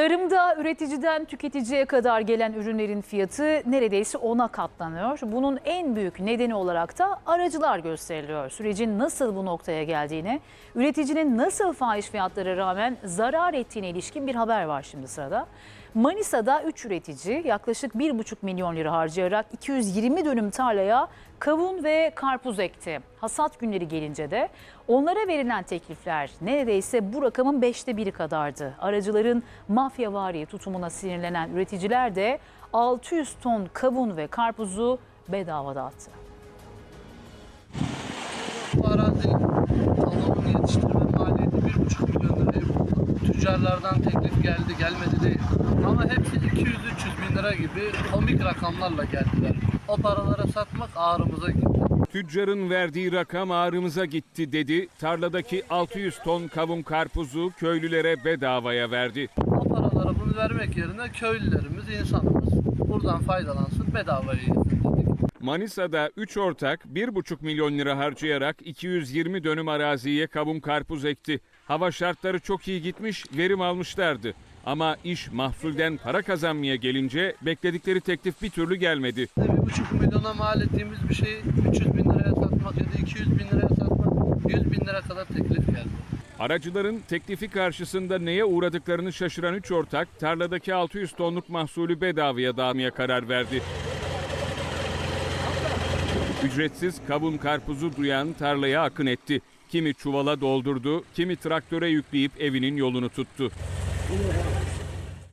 Tarımda üreticiden tüketiciye kadar gelen ürünlerin fiyatı neredeyse ona katlanıyor. Bunun en büyük nedeni olarak da aracılar gösteriliyor. Sürecin nasıl bu noktaya geldiğini, üreticinin nasıl fahiş fiyatlara rağmen zarar ettiğine ilişkin bir haber var şimdi sırada. Manisa'da 3 üretici yaklaşık 1,5 milyon lira harcayarak 220 dönüm tarlaya kavun ve karpuz ekti. Hasat günleri gelince de onlara verilen teklifler neredeyse bu rakamın beşte biri kadardı. Aracıların mafyavari tutumuna sinirlenen üreticiler de 600 ton kavun ve karpuzu bedava dağıttı. Bu Tüccarlardan teklif geldi gelmedi değil. Ama hepsi 200-300 bin lira gibi komik rakamlarla geldiler. O paralara satmak ağrımıza gitti. Tüccarın verdiği rakam ağrımıza gitti dedi. Tarladaki 600 ton kavun karpuzu köylülere bedavaya verdi. O paralara bunu vermek yerine köylülerimiz, insanımız buradan faydalansın, bedavaya yesin. Manisa'da 3 ortak 1,5 milyon lira harcayarak 220 dönüm araziye kavun karpuz ekti. Hava şartları çok iyi gitmiş, verim almışlardı. Ama iş mahsulden para kazanmaya gelince bekledikleri teklif bir türlü gelmedi. 1,5 milyona mal ettiğimiz bir şeyi 300 bin liraya satmak ya da 200 bin liraya satmak 100 bin lira kadar teklif geldi. Aracıların teklifi karşısında neye uğradıklarını şaşıran 3 ortak tarladaki 600 tonluk mahsulü bedavaya dağmaya karar verdi. Ücretsiz kavun karpuzu duyan tarlaya akın etti. Kimi çuvala doldurdu, kimi traktöre yükleyip evinin yolunu tuttu.